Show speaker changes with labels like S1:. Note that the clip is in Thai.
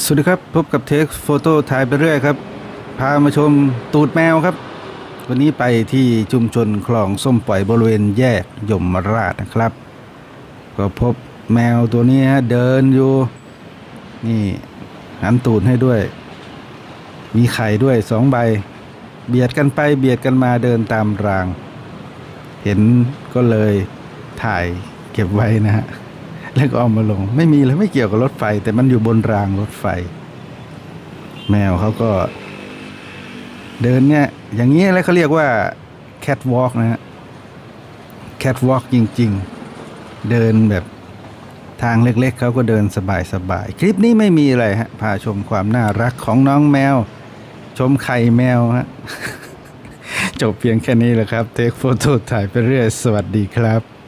S1: สวัสดีครับ พบกับเทคโฟโต้ถ่ายไปเรื่อยครับ พามาชมตูดแมวครับ วันนี้ไปที่ชุมชนคลองส้มปล่อยบริเวณแยกยมราชนะครับ ก็พบแมวตัวนี้ฮะเดินอยู่ นี่หันตูดให้ด้วย มีไข่ด้วยสองใบ เบียดกันไปเบียดกันมาเดินตามราง เห็นก็เลยถ่ายเก็บไว้นะฮะ แล้วก็เอามาลง ไม่มีเลยไม่เกี่ยวกับรถไฟ แต่มันอยู่บนรางรถไฟ แมวเขาก็ เดินเนี่ย อย่างนี้แล้วเขาเรียกว่า cat walk นะฮะ cat walk จริง ๆ เดินแบบทางเล็กๆเขาก็เดินสบายๆ คลิปนี้ไม่มีอะไรฮะ พาชมความน่ารักของน้องแมว ชมไข่แมวฮะ จบเพียงแค่นี้แหละครับ เทคโฟโต้ถ่ายไปเรื่อย สวัสดีครับ